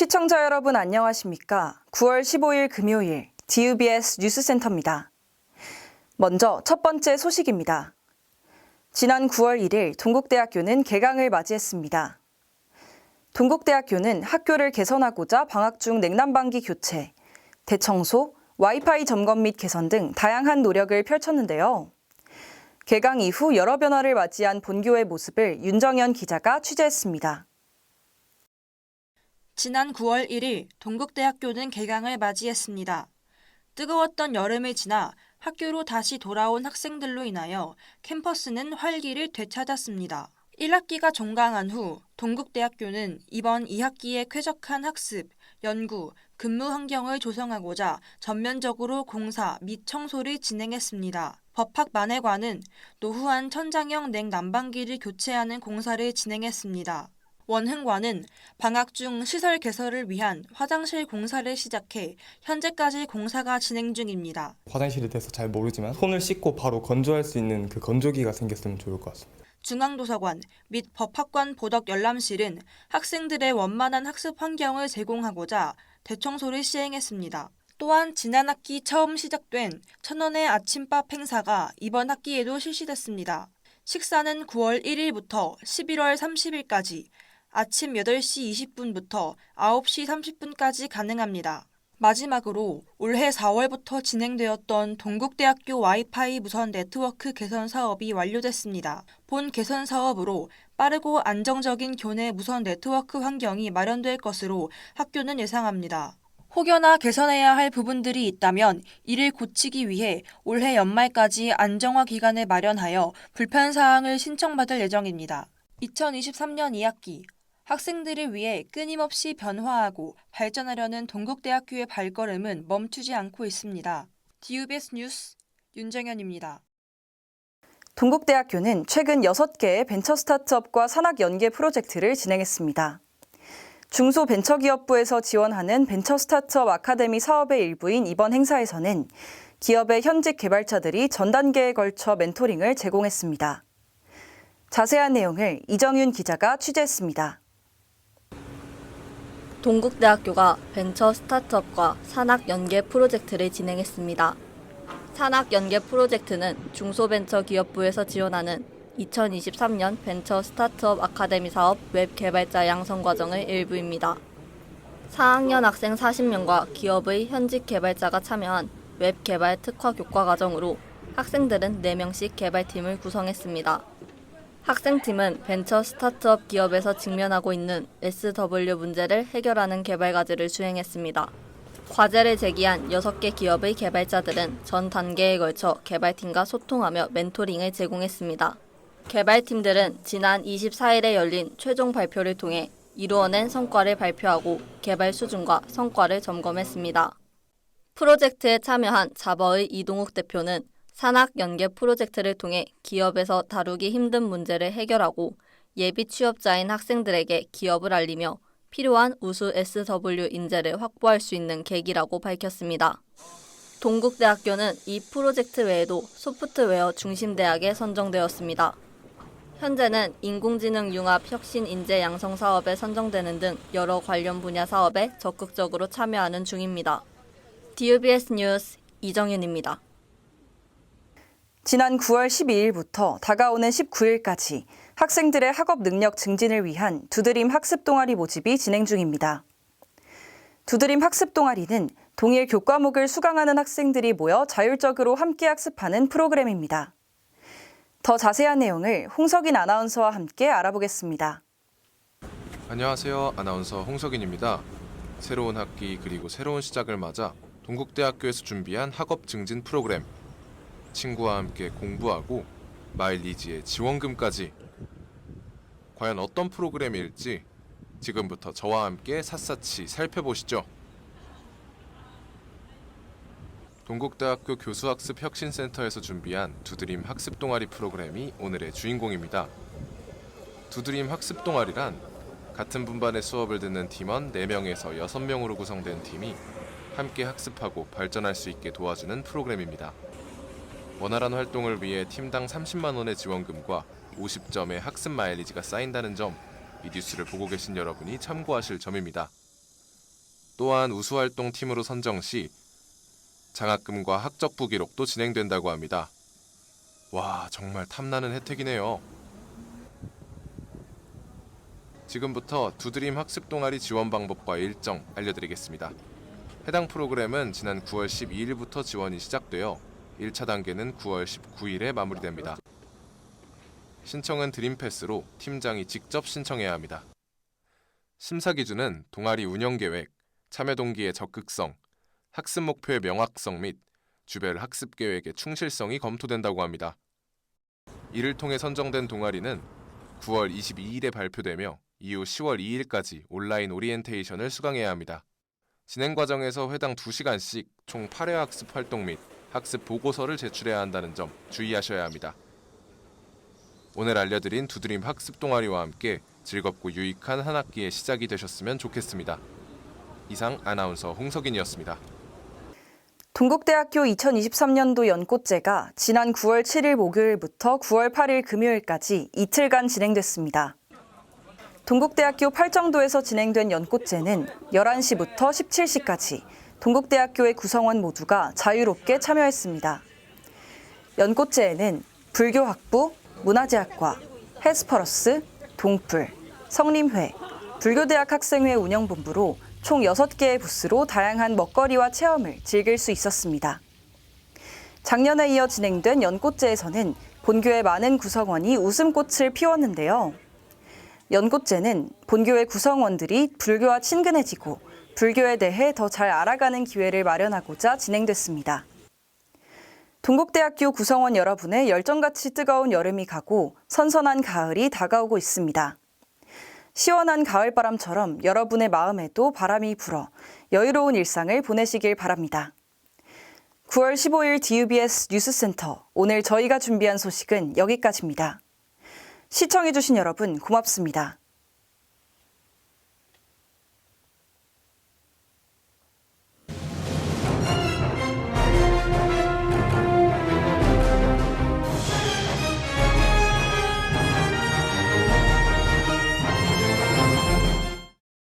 시청자 여러분 안녕하십니까? 9월 15일 금요일 DUBS 뉴스센터입니다. 먼저 첫 번째 소식입니다. 지난 9월 1일 동국대학교는 개강을 맞이했습니다. 동국대학교는 학교를 개선하고자 방학 중 냉난방기 교체, 대청소, 와이파이 점검 및 개선 등 다양한 노력을 펼쳤는데요. 개강 이후 여러 변화를 맞이한 본교의 모습을 윤정현 기자가 취재했습니다. 지난 9월 1일 동국대학교는 개강을 맞이했습니다. 뜨거웠던 여름을 지나 학교로 다시 돌아온 학생들로 인하여 캠퍼스는 활기를 되찾았습니다. 1학기가 종강한 후 동국대학교는 이번 2학기에 쾌적한 학습, 연구, 근무 환경을 조성하고자 전면적으로 공사 및 청소를 진행했습니다. 법학 만회관은 노후한 천장형 냉난방기를 교체하는 공사를 진행했습니다. 원흥관은 방학 중 시설 개설을 위한 화장실 공사를 시작해 현재까지 공사가 진행 중입니다. 화장실에 대해서 잘 모르지만 손을 씻고 바로 건조할 수 있는 그 건조기가 생겼으면 좋을 것 같습니다. 중앙도서관 및 법학관 보덕 열람실은 학생들의 원만한 학습 환경을 제공하고자 대청소를 시행했습니다. 또한 지난 학기 처음 시작된 천원의 아침밥 행사가 이번 학기에도 실시됐습니다. 식사는 9월 1일부터 11월 30일까지 아침 8시 20분부터 9시 30분까지 가능합니다. 마지막으로 올해 4월부터 진행되었던 동국대학교 와이파이 무선 네트워크 개선 사업이 완료됐습니다. 본 개선 사업으로 빠르고 안정적인 교내 무선 네트워크 환경이 마련될 것으로 학교는 예상합니다. 혹여나 개선해야 할 부분들이 있다면 이를 고치기 위해 올해 연말까지 안정화 기간을 마련하여 불편 사항을 신청받을 예정입니다. 2023년 2학기 학생들을 위해 끊임없이 변화하고 발전하려는 동국대학교의 발걸음은 멈추지 않고 있습니다. DUBS 뉴스 윤정현입니다. 동국대학교는 최근 6개의 벤처 스타트업과 산학 연계 프로젝트를 진행했습니다. 중소벤처기업부에서 지원하는 벤처 스타트업 아카데미 사업의 일부인 이번 행사에서는 기업의 현직 개발자들이 전 단계에 걸쳐 멘토링을 제공했습니다. 자세한 내용을 이정윤 기자가 취재했습니다. 동국대학교가 벤처 스타트업과 산학 연계 프로젝트를 진행했습니다. 산학 연계 프로젝트는 중소벤처기업부에서 지원하는 2023년 벤처 스타트업 아카데미 사업 웹 개발자 양성 과정의 일부입니다. 4학년 학생 40명과 기업의 현직 개발자가 참여한 웹 개발 특화 교과 과정으로 학생들은 4명씩 개발팀을 구성했습니다. 학생팀은 벤처 스타트업 기업에서 직면하고 있는 SW 문제를 해결하는 개발 과제를 수행했습니다. 과제를 제기한 6개 기업의 개발자들은 전 단계에 걸쳐 개발팀과 소통하며 멘토링을 제공했습니다. 개발팀들은 지난 24일에 열린 최종 발표를 통해 이루어낸 성과를 발표하고 개발 수준과 성과를 점검했습니다. 프로젝트에 참여한 자버의 이동욱 대표는 산학 연계 프로젝트를 통해 기업에서 다루기 힘든 문제를 해결하고 예비 취업자인 학생들에게 기업을 알리며 필요한 우수 SW 인재를 확보할 수 있는 계기라고 밝혔습니다. 동국대학교는 이 프로젝트 외에도 소프트웨어 중심 대학에 선정되었습니다. 현재는 인공지능 융합 혁신 인재 양성 사업에 선정되는 등 여러 관련 분야 사업에 적극적으로 참여하는 중입니다. DUBS 뉴스 이정윤입니다. 지난 9월 12일부터 다가오는 19일까지 학생들의 학업 능력 증진을 위한 두드림 학습 동아리 모집이 진행 중입니다. 두드림 학습 동아리는 동일 교과목을 수강하는 학생들이 모여 자율적으로 함께 학습하는 프로그램입니다. 더 자세한 내용을 홍석인 아나운서와 함께 알아보겠습니다. 안녕하세요. 아나운서 홍석인입니다. 새로운 학기 그리고 새로운 시작을 맞아 동국대학교에서 준비한 학업 증진 프로그램 친구와 함께 공부하고 마일리지에 지원금까지 과연 어떤 프로그램일지 지금부터 저와 함께 샅샅이 살펴보시죠. 동국대학교 교수학습 혁신센터에서 준비한 두드림 학습 동아리 프로그램이 오늘의 주인공입니다. 두드림 학습 동아리란 같은 분반의 수업을 듣는 팀원 4명에서 6명으로 구성된 팀이 함께 학습하고 발전할 수 있게 도와주는 프로그램입니다. 원활한 활동을 위해 팀당 30만 원의 지원금과 50점의 학습 마일리지가 쌓인다는 점, 이 뉴스를 보고 계신 여러분이 참고하실 점입니다. 또한 우수활동 팀으로 선정 시 장학금과 학적부 기록도 진행된다고 합니다. 와, 정말 탐나는 혜택이네요. 지금부터 두드림 학습 동아리 지원 방법과 일정 알려드리겠습니다. 해당 프로그램은 지난 9월 12일부터 지원이 시작되어 1차 단계는 9월 19일에 마무리됩니다. 신청은 드림패스로 팀장이 직접 신청해야 합니다. 심사 기준은 동아리 운영 계획, 참여 동기의 적극성, 학습 목표의 명확성 및 주별 학습 계획의 충실성이 검토된다고 합니다. 이를 통해 선정된 동아리는 9월 22일에 발표되며 이후 10월 2일까지 온라인 오리엔테이션을 수강해야 합니다. 진행 과정에서 회당 2시간씩 총 8회 학습 활동 및 학습 보고서를 제출해야 한다는 점 주의하셔야 합니다. 오늘 알려드린 두드림 학습 동아리와 함께 즐겁고 유익한 한 학기의 시작이 되셨으면 좋겠습니다. 이상 아나운서 홍석인이었습니다. 동국대학교 2023년도 연꽃제가 지난 9월 7일 목요일부터 9월 8일 금요일까지 이틀간 진행됐습니다. 동국대학교 팔정도에서 진행된 연꽃제는 11시부터 17시까지 동국대학교의 구성원 모두가 자유롭게 참여했습니다. 연꽃제에는 불교학부, 문화재학과, 헤스퍼러스, 동풀, 성림회, 불교대학 학생회 운영본부로 총 6개의 부스로 다양한 먹거리와 체험을 즐길 수 있었습니다. 작년에 이어 진행된 연꽃제에서는 본교의 많은 구성원이 웃음꽃을 피웠는데요. 연꽃제는 본교의 구성원들이 불교와 친근해지고 불교에 대해 더 잘 알아가는 기회를 마련하고자 진행됐습니다. 동국대학교 구성원 여러분의 열정같이 뜨거운 여름이 가고 선선한 가을이 다가오고 있습니다. 시원한 가을바람처럼 여러분의 마음에도 바람이 불어 여유로운 일상을 보내시길 바랍니다. 9월 15일 DUBS 뉴스센터 오늘 저희가 준비한 소식은 여기까지입니다. 시청해주신 여러분 고맙습니다.